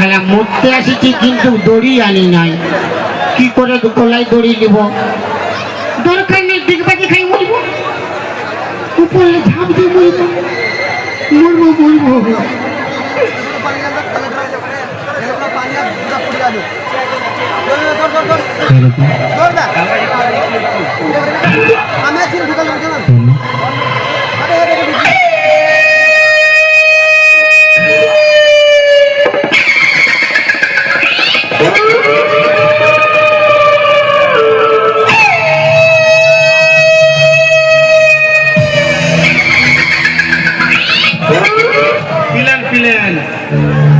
শালা মরতে আসেছি কিন্তু দড়ি আনি নাই। কি করে গলায় দড়ি নিব? দরকার নেই, দিগবাজি খাই মরবো। উপরে ঝাঁপ দিয়ে মরবো। মরবো মরবো। আমি আছি ঢুকাল Pilan-pilan.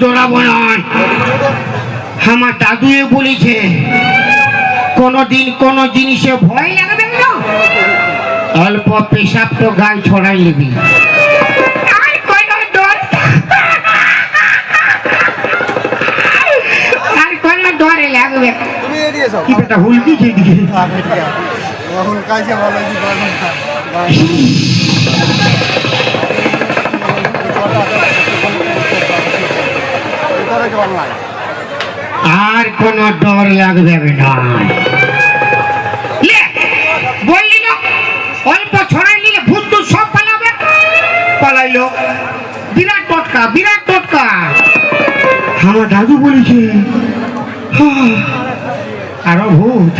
দৌড়াবো না আমার দাদুয়ে বলেছে কোনদিন কোন জিনিসে ভয় লাগবে না। অল্প পেশাব তো গায়ে ছড়াই নিবি। ডরে লাগবে কি বেটা হুলকি খেয়ে এখন কাজে ভালো আর কোনো ডর লাগবে না। বললি না অল্প ছড়াই নিলে ভূত তো সব পালাবে? পালাইলো। বিরাট টটকা বিরাট টটকা। আমার দাদু বলেছে আরও ভূত।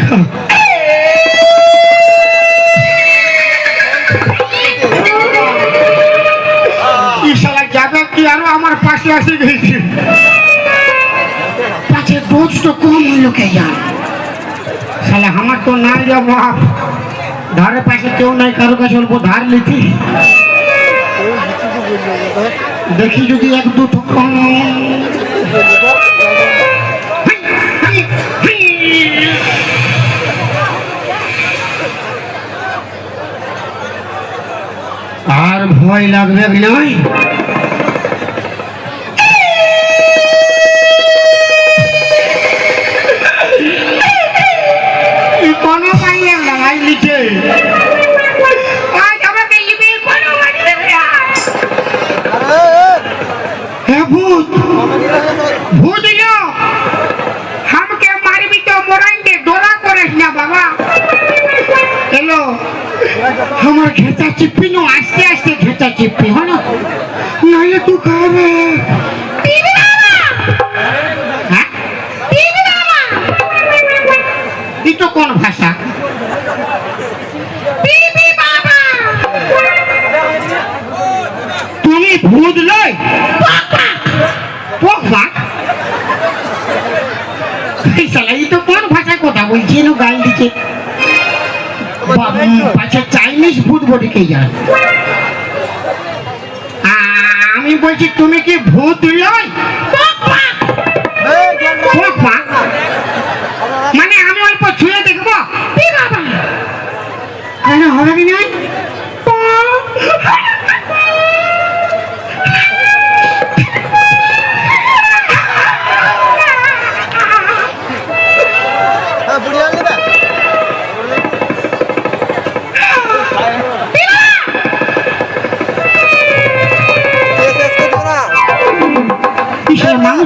এই যাবে কি আরও আমার পাশে আসে গেছে? পাছে ডোজ তো কম হলো কে জান শালা আমার তো নাই রে বাপ ধারে পাশে কেউ নাই কারও কাছে অল্প ধার লিখি দেখি যদি এক দুটো কম আর ভয় লাগবে কি নয় আমার ঘেঁচা চিপ্পি নো আস্তে আস্তে ঘেঁচা চিপ্পি হলো নাহলে তুই খাবে। হ্যাঁ? তো কোন ভাষা? তুমি ভূত এই তো কোন ভাষায় কথা বলছি? নো চাইনিজ ভূত বটে কে জানে? আ- আমি বলছি তুমি কি ভূত পোকা মানে আমি অল্প ছুঁয়ে দেখব? বাবা! কেন হবে কি নাই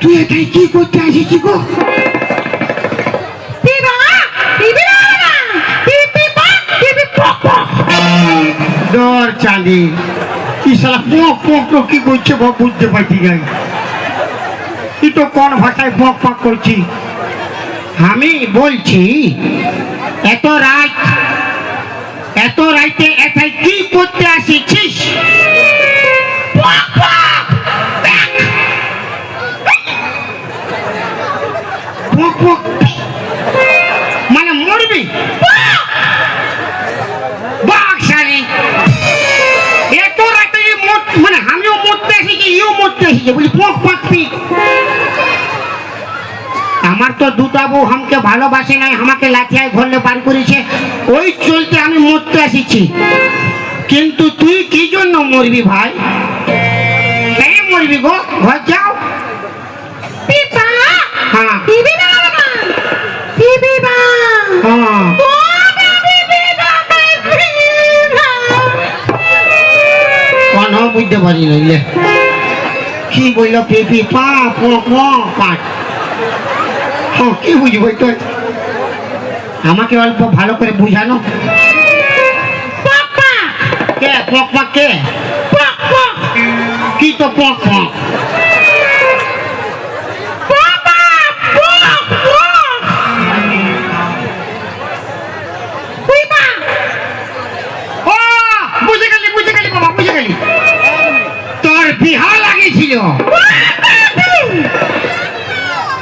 তুই এটাই কি করতে আসিস গো? কি সালা পক পক কি করছে বুঝতে পারছি তুই তো কোন ভাষায় পক পক করছি আমি বলছি এত রাত এত রাইতে এটাই কি করতে আসিছিস? মানে মরবি? এত রাতে মানে আমিও মরতে এসেছি ইও মরতে এসেছে বলি পক পাকবি আমার তো দুটা বউ আমাকে ভালোবাসে নাই আমাকে লাঠিয়ায় ঘরলে বার করেছে। ওই চলতে আমি মরতে এসেছি। কিন্তু তুই কি জন্য মরবি ভাই? মরবি গো? ঘর যাও। হ্যাঁ। কোন বুঝতে পারি না ইয়ে। কি বলল পেপি পা পাট। কি বুঝব তো? আমাকে অল্প ভালো করে বুঝানো। কে পক পক কে? কি তো পক পক?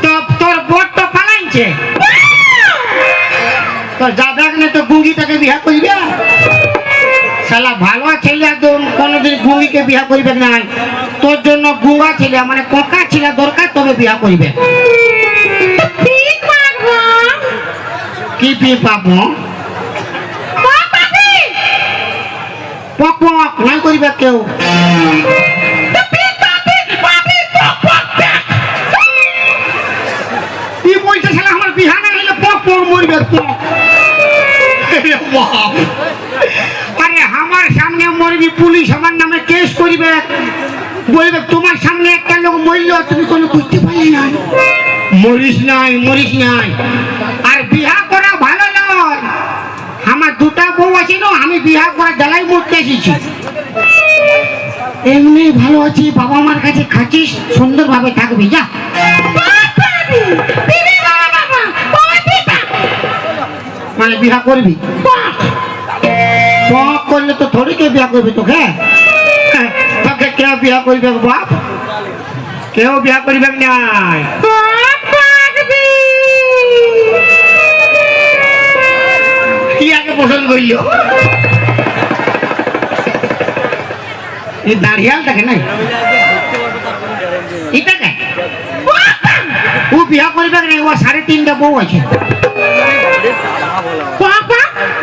তো তোর বোট তো পালাইছে তো যাবেক না তো গুঙ্গিটাকে বিহা করবে। শালা ভালো ছেলে তো কোনোদিন গুঙ্গিকে বিহা করবে না। তোর জন্য গুঙ্গা ছেলে মানে কোকা ছেলে দরকার তবে বিহা করবে। কি পি পাবো? পক পক নাই করিবে কেউ। আরে আমার সামনে মরবি, পুলিশ আমার নামে কেস করিবে। বলবে, তোমার সামনে একটা লোক মরল, তুমি কোনো বুঝতে পারলি না। মরিস নাই মরিস নাই। আর বিহা করা ভালো নয়। আমার দুটা বউ আছে না, আমি বিহা করা জ্বালাই মরতে এসেছি। এমনি ভালো আছি বাবা মার কাছে খাচ্ছিস, সুন্দরভাবে থাকবি, যা। মানে বিহা করবি? পক করলে তো থোড়ি কে বিয়া করবি তোকে? হ্যাঁ, তোকে কে বিয়া করবে বাপ? কেউ বিয়া করবে নাই কি আগে পছন্দ করল? এই দাঁড়িয়াল দেখে নাই? এটাকে ও বিয়া করবে ও সাড়ে তিনটা বউ আছে।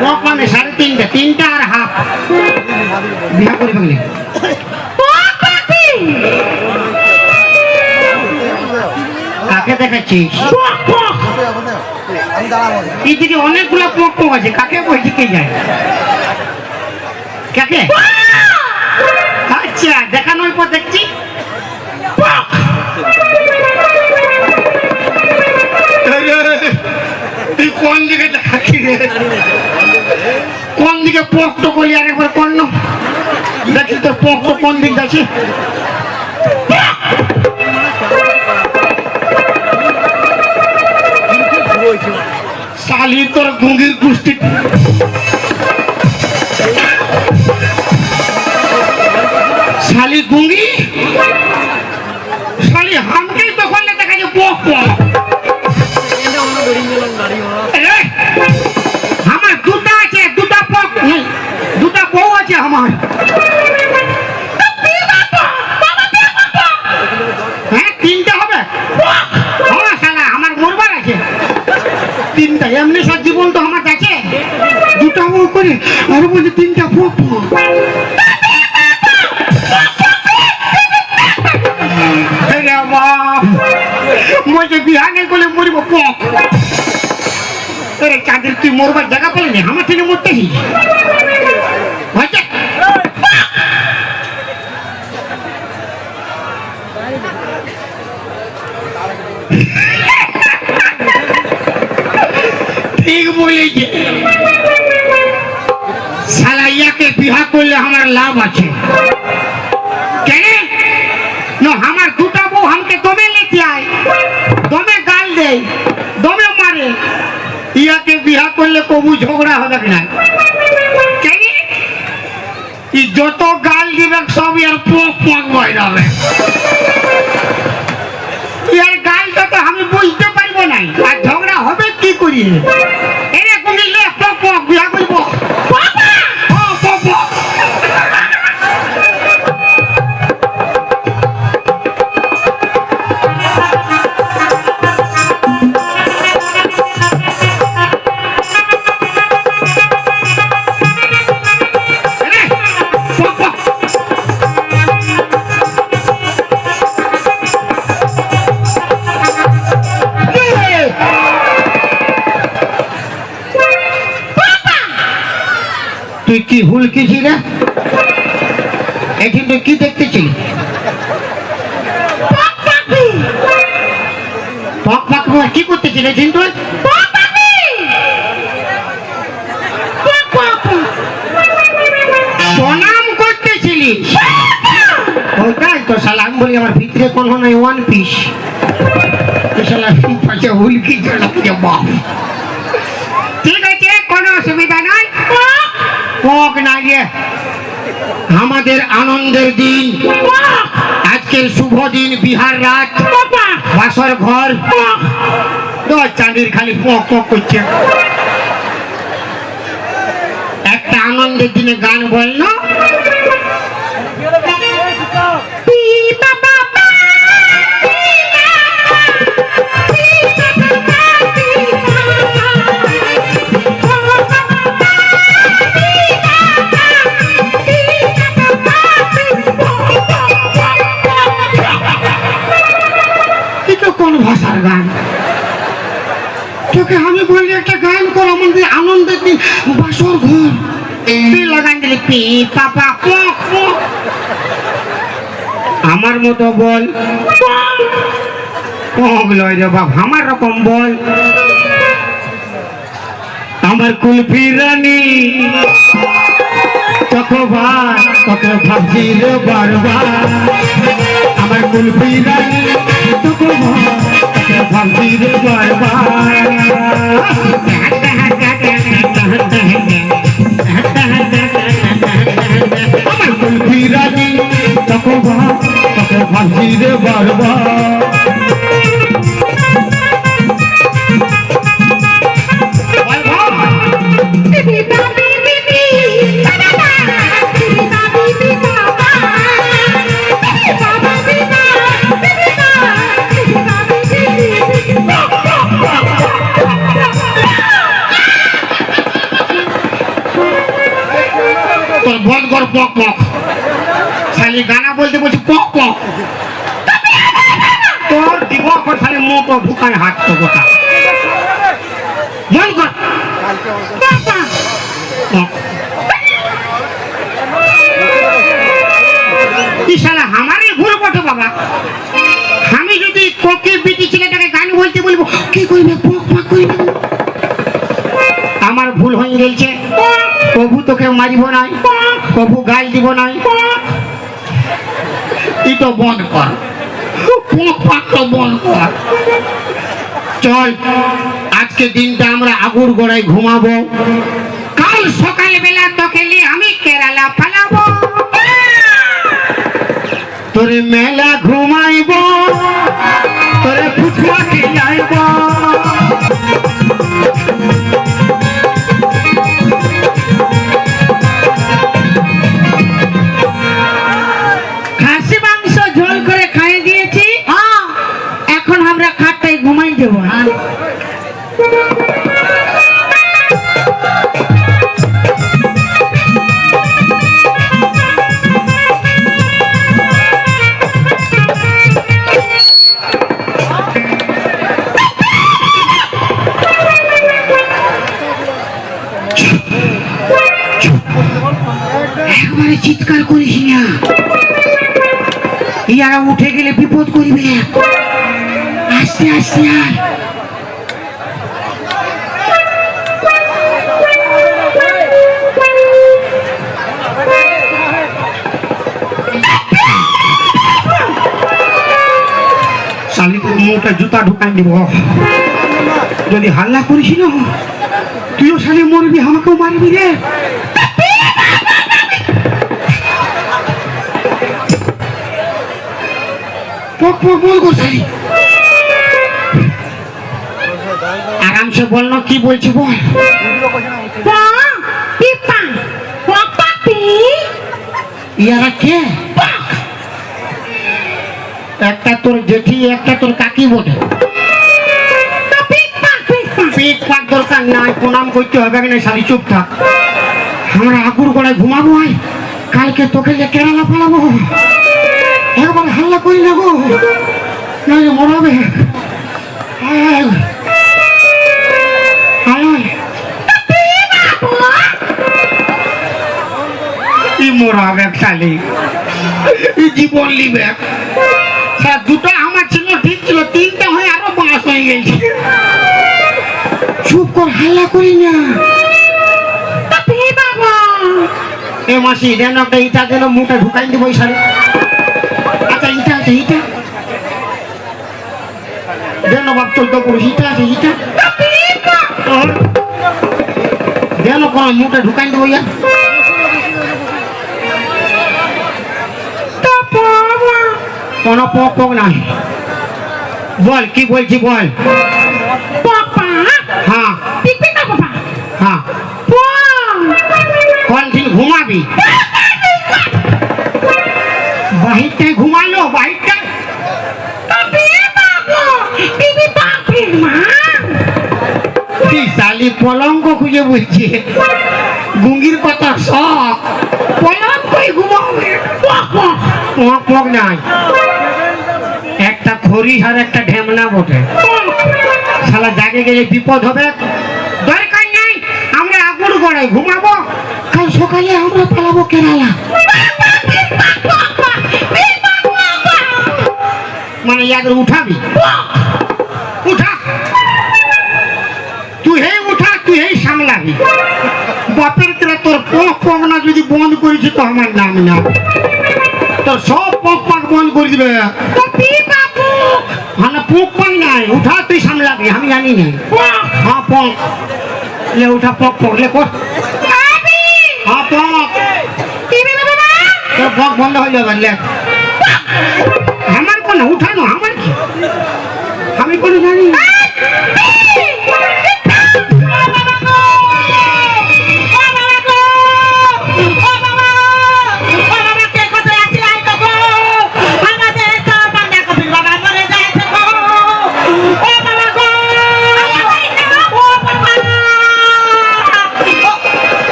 কক মানে সাড়ে তিনটা তিনটা আর হাফ। বিয়া করবে না কাকে দেখাচ্ছিস এইদিকে অনেকগুলো পোক পোক আছে কাকে বলছি কে যায় কাকে? আচ্ছা দেখানোর পর কোন দিকে পোক তো করলি আরেকবার কোন দেখি তো কোন দিক আছে শালি তোর গুঙ্গির গোষ্ঠী শালি গুঙ্গি আমার। হ্যাঁ তিনটা হবে। আমার মরবার আছে। তিনটা, এমনি সব জীবন তো আমার আছে দুটা বউ করে আর বলছে তিনটা পক বলছে বিহানে করলে মরিব পক চাঁদের তুই মরবার জায়গা পেলি আমার থেকে মরতেছি লাভ আছে। হবে না যত গাল দিবে সব ইয়ার পোক পোক যাবে। ইয়ার গালটা তো আমি বুঝতে পারব না আর ঝগড়া হবে কি করি তুই কি হুলকিছি রে? এখন তুই কি দেখতেছিলি পক পক করে কি করতেছিলি এখন তুই প্রণাম করতেছিলি। ওটাই তো শালা আমি বলি আমার ভিতরে কোন নাই ওয়ান পিস শালা পাশে হুলকি চলে বাপ। ঠিক আছে কোনো অসুবিধা কক না গিয়ে আমাদের আনন্দের দিন। আজকের শুভ দিন বিহার রাত। বাসর ঘর। চাঁদির খালি পক পক করছে। একটা আনন্দের দিনে গান বলল এটা কোন ভাষার গান? তোকে আমি বললি একটা গান কর আমাদের আনন্দের দিন বাসর ঘর। তুই লাগান দিলি পি পাপা পক পক আমার মতো বল। পক লয় রে বাপ আমার রকম বল। আমার কুলফি রানী। কতবার কত ভাবছি রে বারবার। আমার কুলফি রানী কতবার কত ভাবছি রে বারবার আমার কুলফি রানী কতবার কত ভাবছি রে বারবার পক পক। খালি গানা বলতে বলছি পক পক। তোর দিব হাত তো গোটা। বন্ধ কর। পক। ই শালা আমারই ভুল বটে বাবা। আমি যদি কোকে বিটি ছেলেটাকে গান বলতে বলব, কি করবে পক পক করবে আমার ভুল হয়ে গেছে প্রভু তোকে মারিব নাই। প্রভু গাল দিব তুই তো বন্ধ কর। পোক পাক তো বন্ধ কর। চল, আজকে দিনটা আমরা আগুর গোড়ায় ঘুমাবো। কাল সকাল বেলা তোকে আমি কেরালা পালাবো। তোরে মেলা ঘুমাইব, তোরে খেলাইব। খাসি চিৎকার করিস না। ইয়ারা উঠে গেলে বিপদ করিবে। আস্তে আস্তে দিব। যদি হাল্লা করিস না, তুইও শালি মরবি, আমাকেও মারবি রে। পক পক বল কর আরামসে বল না কি বলছি বল? ইয়ারা কে? একটা তোর জেঠি একটা তোর কাকি বটে। পিক পাক দরকার নাই প্রণাম করতে হবে না শালি চুপ থাক। আমরা আগুর গড়ায় ঘুমাবো আয় কালকে তোকে যে কেরালা পালাবো একবার হাল্লা করি না গো। নইলে মরাবে। খালি। জীবন লিবে স্যার দুটো আমার ছিল ঠিক ছিল তিনটা হয়ে আরও বাঁশ হয়ে গেছে। চুপ কর হাল্লা করি না। এ মাসি দেন একটা ইটা দেন মুখে ঢুকাই দিব শাড়ি। আচ্ছা ইটা আছে ইটা। দেন বাপ চোদ্দ পুরুষ ইটা আছে ইটা। দেন কোন মুখে ঢুকাই দেবো ইয়া। কোন পক পক নাই। বল কি বলছি বল? হ্যাঁ। হ্যাঁ। কোন ঘুমাবি? পলঙ্ক গুঙ্গির কথা শখ। ঘুমাবে? পক পক পক নাই। একটা খড়ি আর একটা ঢেমনা বটে। শালা জাগে গেলে বিপদ হবে। দরকার নাই, আমরা আগুন গড়াই, ঘুমাবো। কাল সকালে আমরা পালাবো কেরালা। মানে ইয়াদের উঠাবি? উঠা। সামলাবি বাপের তোরা তোর পক পক না যদি বন্ধ করেছি তো আমার নাম না। তোর সব পক পাক বন্ধ করে দিবে। মানে পুক পাক নাই উঠা তুই সামলাবি আমি জানি না। হ্যাঁ পক লে উঠা পক পক লে কর হ্যাঁ পক তোর পক বন্ধ হয়ে যাবে লে। আমার কোন উঠানো আমার কি? আমি কোনো জানি না।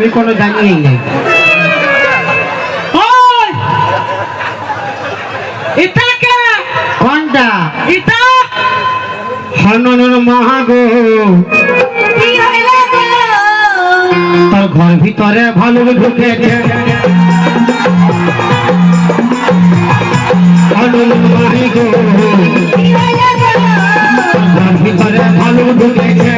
আমি কোনো জানি নাই। তোর ঘর ভিতরে ভালো ঘর ভিতরে ভালো ঢুকেছে।